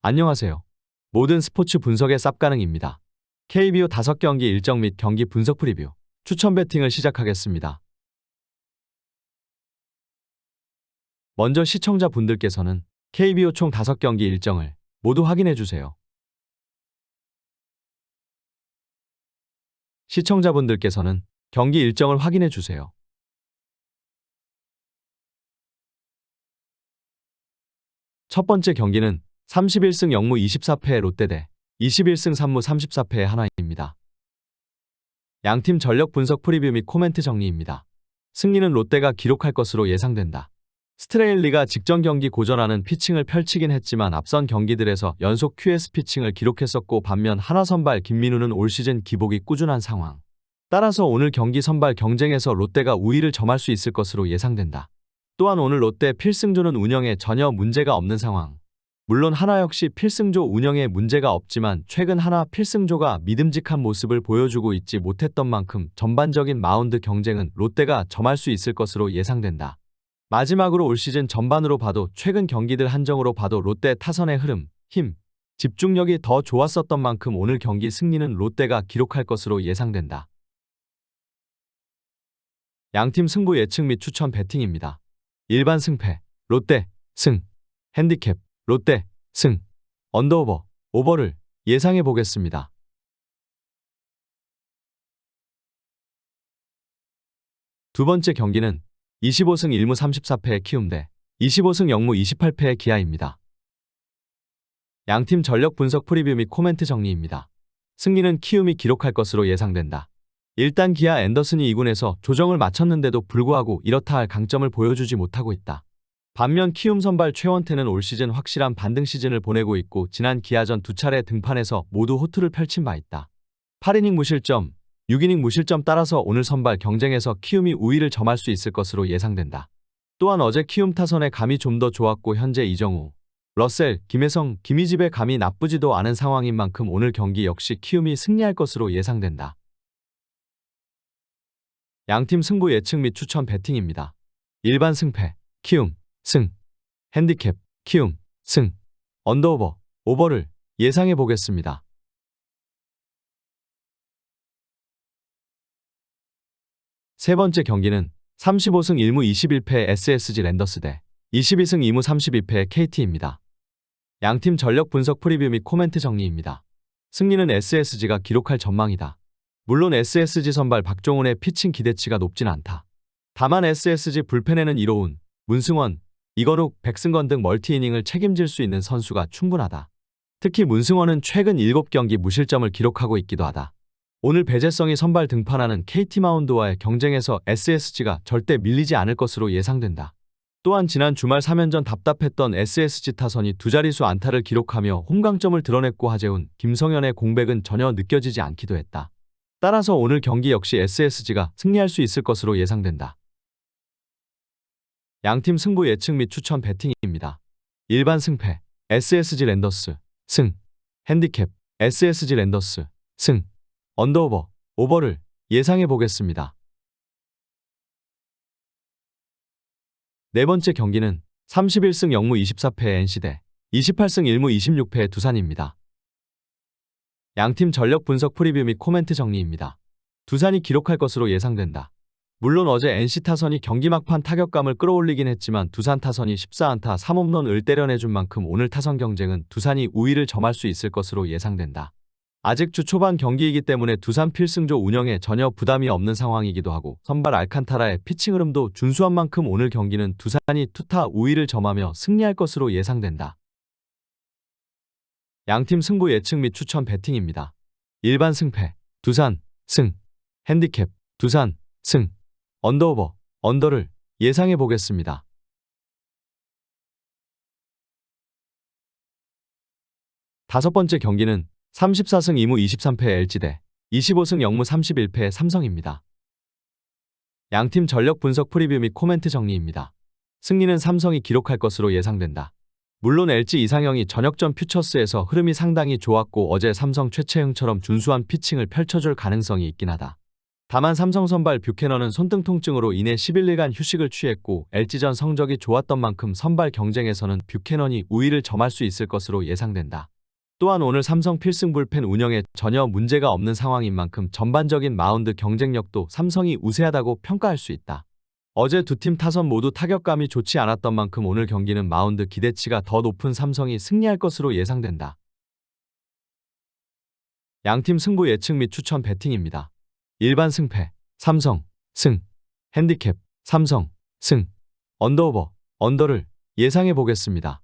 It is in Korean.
안녕하세요. 모든 스포츠 분석의 쌉가능입니다. KBO 5경기 일정 및 경기 분석 프리뷰, 추천 배팅을 시작하겠습니다. 먼저 시청자분들께서는 KBO 총 5경기 일정을 모두 확인해 주세요. 시청자분들께서는 경기 일정을 확인해 주세요. 첫 번째 경기는 31승 0무 24패의 롯데 대 21승 3무 34패의 한화입니다. 양팀 전력 분석 프리뷰 및 코멘트 정리입니다. 승리는 롯데가 기록할 것으로 예상된다. 스트레일리가 직전 경기 고전하는 피칭을 펼치긴 했지만 앞선 경기들에서 연속 QS 피칭을 기록했었고 반면 한화 선발 김민우는 올 시즌 기복이 꾸준한 상황. 따라서 오늘 경기 선발 경쟁에서 롯데가 우위를 점할 수 있을 것으로 예상된다. 또한 오늘 롯데 필승조는 운영에 전혀 문제가 없는 상황. 물론 하나 역시 필승조 운영에 문제가 없지만 최근 하나 필승조가 믿음직한 모습을 보여주고 있지 못했던 만큼 전반적인 마운드 경쟁은 롯데가 점할 수 있을 것으로 예상된다. 마지막으로 올 시즌 전반으로 봐도 최근 경기들 한정으로 봐도 롯데 타선의 흐름, 힘, 집중력이 더 좋았었던 만큼 오늘 경기 승리는 롯데가 기록할 것으로 예상된다. 양팀 승부 예측 및 추천 배팅입니다. 일반 승패, 롯데, 승, 핸디캡, 롯데, 승, 언더오버, 오버를 예상해 보겠습니다. 두 번째 경기는 25승 1무 34패의 키움 대 25승 0무 28패의 기아입니다. 양팀 전력 분석 프리뷰 및 코멘트 정리입니다. 승리는 키움이 기록할 것으로 예상된다. 일단 기아 앤더슨이 2군에서 조정을 마쳤는데도 불구하고 이렇다 할 강점을 보여주지 못하고 있다. 반면 키움 선발 최원태는 올 시즌 확실한 반등 시즌을 보내고 있고 지난 기아전 두 차례 등판에서 모두 호투를 펼친 바 있다. 8이닝 무실점, 6이닝 무실점 따라서 오늘 선발 경쟁에서 키움이 우위를 점할 수 있을 것으로 예상된다. 또한 어제 키움 타선의 감이 좀 더 좋았고 현재 이정우, 러셀, 김혜성, 김희집의 감이 나쁘지도 않은 상황인 만큼 오늘 경기 역시 키움이 승리할 것으로 예상된다. 양팀 승부 예측 및 추천 배팅입니다. 일반 승패, 키움, 승, 핸디캡, 키움, 승, 언더오버, 오버를 예상해 보겠습니다. 세 번째 경기는 35승 1무 21패 SSG 랜더스 대 22승 2무 32패 KT입니다. 양팀 전력 분석 프리뷰 및 코멘트 정리입니다. 승리는 SSG가 기록할 전망이다. 물론 SSG 선발 박종훈의 피칭 기대치가 높진 않다. 다만 SSG 불펜에는 이로운, 문승원, 이건욱, 백승건 등 멀티이닝을 책임질 수 있는 선수가 충분하다. 특히 문승원은 최근 7경기 무실점을 기록하고 있기도 하다. 오늘 배재성이 선발 등판하는 KT 마운드와의 경쟁에서 SSG가 절대 밀리지 않을 것으로 예상된다. 또한 지난 주말 3연전 답답했던 SSG 타선이 두 자릿수 안타를 기록하며 홈강점을 드러냈고 하재훈, 김성현의 공백은 전혀 느껴지지 않기도 했다. 따라서 오늘 경기 역시 SSG가 승리할 수 있을 것으로 예상된다. 양팀 승부 예측 및 추천 배팅입니다. 일반 승패, SSG 랜더스, 승, 핸디캡, SSG 랜더스, 승, 언더오버, 오버를 예상해 보겠습니다. 네 번째 경기는 31승 0무 24패의 NC 대 28승 1무 26패의 두산입니다. 양팀 전력 분석 프리뷰 및 코멘트 정리입니다. 두산이 기록할 것으로 예상된다. 물론 어제 NC 타선이 경기 막판 타격감을 끌어올리긴 했지만 두산 타선이 14안타 3홈런을 때려내준 만큼 오늘 타선 경쟁은 두산이 우위를 점할 수 있을 것으로 예상된다. 아직 주 초반 경기이기 때문에 두산 필승조 운영에 전혀 부담이 없는 상황이기도 하고 선발 알칸타라의 피칭 흐름도 준수한 만큼 오늘 경기는 두산이 투타 우위를 점하며 승리할 것으로 예상된다. 양팀 승부 예측 및 추천 배팅입니다. 일반 승패, 두산, 승, 핸디캡, 두산, 승, 언더오버, 언더를 예상해 보겠습니다. 다섯 번째 경기는 34승 2무 23패의 LG 대 25승 0무 31패의 삼성입니다. 양팀 전력 분석 프리뷰 및 코멘트 정리입니다. 승리는 삼성이 기록할 것으로 예상된다. 물론 LG 이상형이 저녁전 퓨처스에서 흐름이 상당히 좋았고 어제 삼성 최채흥처럼 준수한 피칭을 펼쳐줄 가능성이 있긴 하다. 다만 삼성 선발 뷰캐넌은 손등 통증으로 인해 11일간 휴식을 취했고 LG전 성적이 좋았던 만큼 선발 경쟁에서는 뷰캐넌이 우위를 점할 수 있을 것으로 예상된다. 또한 오늘 삼성 필승 불펜 운영에 전혀 문제가 없는 상황인 만큼 전반적인 마운드 경쟁력도 삼성이 우세하다고 평가할 수 있다. 어제 두 팀 타선 모두 타격감이 좋지 않았던 만큼 오늘 경기는 마운드 기대치가 더 높은 삼성이 승리할 것으로 예상된다. 양팀 승부 예측 및 추천 배팅입니다. 일반 승패, 삼성, 승, 핸디캡, 삼성, 승, 언더오버, 언더를 예상해 보겠습니다.